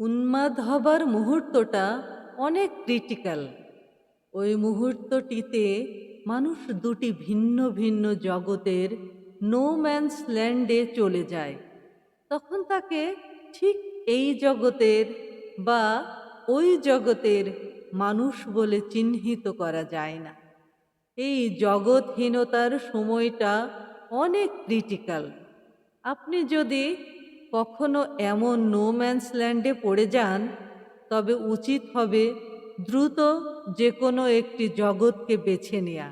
উন্মাদ হবার মুহূর্তটা অনেক ক্রিটিক্যাল ওই মুহূর্তটিতে মানুষ দুটি ভিন্ন ভিন্ন জগতের নো ম্যানস ল্যান্ডে চলে যায়। তখন তাকে ঠিক এই জগতের বা ওই জগতের মানুষ বলে চিহ্নিত করা যায় না। এই জগৎহীনতার সময়টা অনেক ক্রিটিক্যাল আপনি যদি কখনো এমন নো ম্যানস ল্যান্ডে পড়ে যান, তবে উচিত হবে দ্রুত যে কোনো একটি জগৎকে বেছে নেয়া।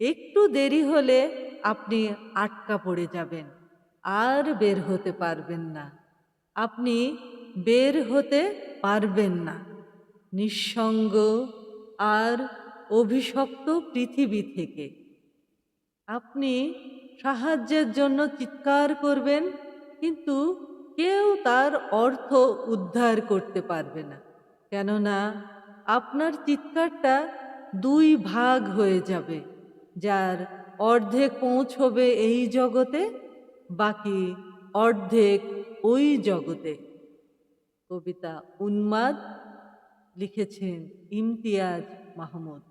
একটু দেরি হলে আপনি আটকা পড়ে যাবেন, আর বের হতে পারবেন না। আপনি বের হতে পারবেন না। নিঃসঙ্গ আর অভিশপ্ত পৃথিবী থেকে। আপনি সাহায্যের জন্য চিৎকার করবেন, কিন্তু তার অর্থ উদ্ধার করতে পারবে না। কেননা আপনার চিৎকারটা দুই ভাগ হয়ে যাবে, যার অর্ধেক পৌঁছবে এই জগতে, বাকি অর্ধেক ওই জগতে। কবিতা উন্মাদ লিখেছেন ইমতিয়াজ মাহমুদ।